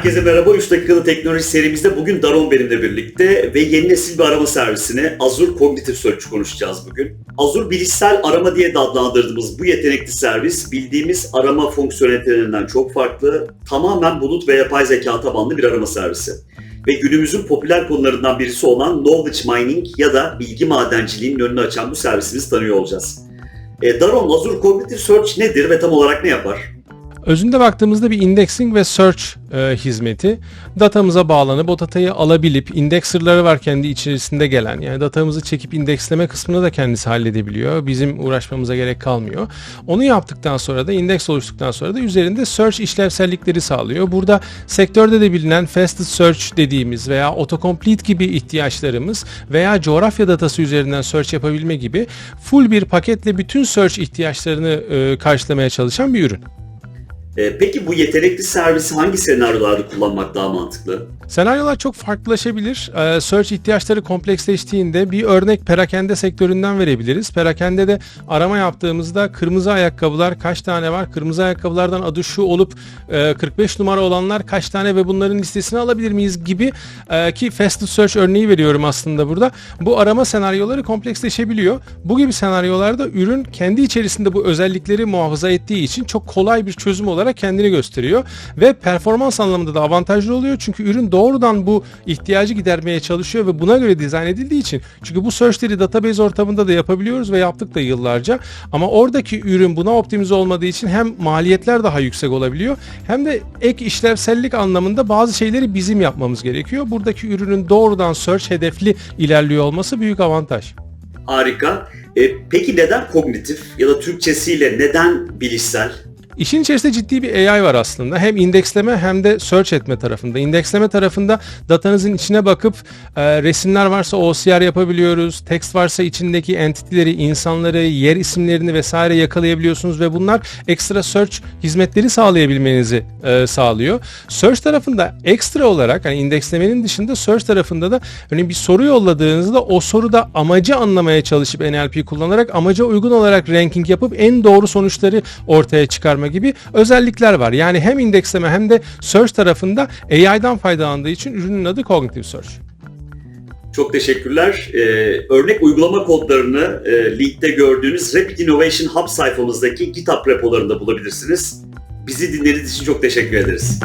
Herkese merhaba. 3 dakikalı teknoloji serimizde bugün Daron benimle birlikte ve yeni nesil bir arama servisini Azure Cognitive Search konuşacağız bugün. Azure bilişsel arama diye adlandırdığımız bu yetenekli servis bildiğimiz arama fonksiyonellerinden çok farklı, tamamen bulut ve yapay zeka tabanlı bir arama servisi. Ve günümüzün popüler konularından birisi olan knowledge mining ya da bilgi madenciliğinin önünü açan bu servisimizi tanıyor olacağız. E, Daron, Azure Cognitive Search nedir ve tam olarak ne yapar? Özünde baktığımızda bir indexing ve search e, hizmeti. Datamıza bağlanıp o datayı alabilip indexerları var kendi içerisinde gelen. Yani datamızı çekip indeksleme kısmını da kendisi halledebiliyor. Bizim uğraşmamıza gerek kalmıyor. Onu yaptıktan sonra da indeks oluştuktan sonra da üzerinde search işlevsellikleri sağlıyor. Burada sektörde de bilinen fastest search dediğimiz veya autocomplete gibi ihtiyaçlarımız veya coğrafya datası üzerinden search yapabilme gibi full bir paketle bütün search ihtiyaçlarını e, karşılamaya çalışan bir ürün. E, peki bu yetenekli servisi hangi senaryolarda kullanmak daha mantıklı? Senaryolar çok farklılaşabilir. Ee, Search ihtiyaçları kompleksleştiğinde bir örnek perakende sektöründen verebiliriz. Perakende de arama yaptığımızda kırmızı ayakkabılar kaç tane var? Kırmızı ayakkabılardan adı şu olup e, 45 numara olanlar kaç tane ve bunların listesini alabilir miyiz gibi e, ki Fast Search örneği veriyorum aslında burada. Bu arama senaryoları kompleksleşebiliyor. Bu gibi senaryolarda ürün kendi içerisinde bu özellikleri muhafaza ettiği için çok kolay bir çözüm olarak kendini gösteriyor ve performans anlamında da avantajlı oluyor çünkü ürün doğrudan bu ihtiyacı gidermeye çalışıyor ve buna göre dizayn edildiği için çünkü bu search'leri database ortamında da yapabiliyoruz ve yaptık da yıllarca ama oradaki ürün buna optimize olmadığı için hem maliyetler daha yüksek olabiliyor hem de ek işlevsellik anlamında bazı şeyleri bizim yapmamız gerekiyor. Buradaki ürünün doğrudan search hedefli ilerliyor olması büyük avantaj. Harika. E, peki neden kognitif ya da Türkçesiyle neden bilişsel? İşin içerisinde ciddi bir AI var aslında. Hem indeksleme hem de search etme tarafında. İndeksleme tarafında datanızın içine bakıp e, resimler varsa OCR yapabiliyoruz. Text varsa içindeki entity'leri, insanları, yer isimlerini vesaire yakalayabiliyorsunuz ve bunlar ekstra search hizmetleri sağlayabilmenizi e, sağlıyor. Search tarafında ekstra olarak hani indekslemenin dışında search tarafında da örneğin bir soru yolladığınızda o soruda amacı anlamaya çalışıp NLP kullanarak amaca uygun olarak ranking yapıp en doğru sonuçları ortaya çıkarma gibi özellikler var. Yani hem indeksleme hem de search tarafında AI'dan faydalandığı için ürünün adı Cognitive Search. Çok teşekkürler. Ee, örnek uygulama kodlarını e, linkte gördüğünüz Rapid Innovation Hub sayfamızdaki GitHub repolarında bulabilirsiniz. Bizi dinlediğiniz için çok teşekkür ederiz.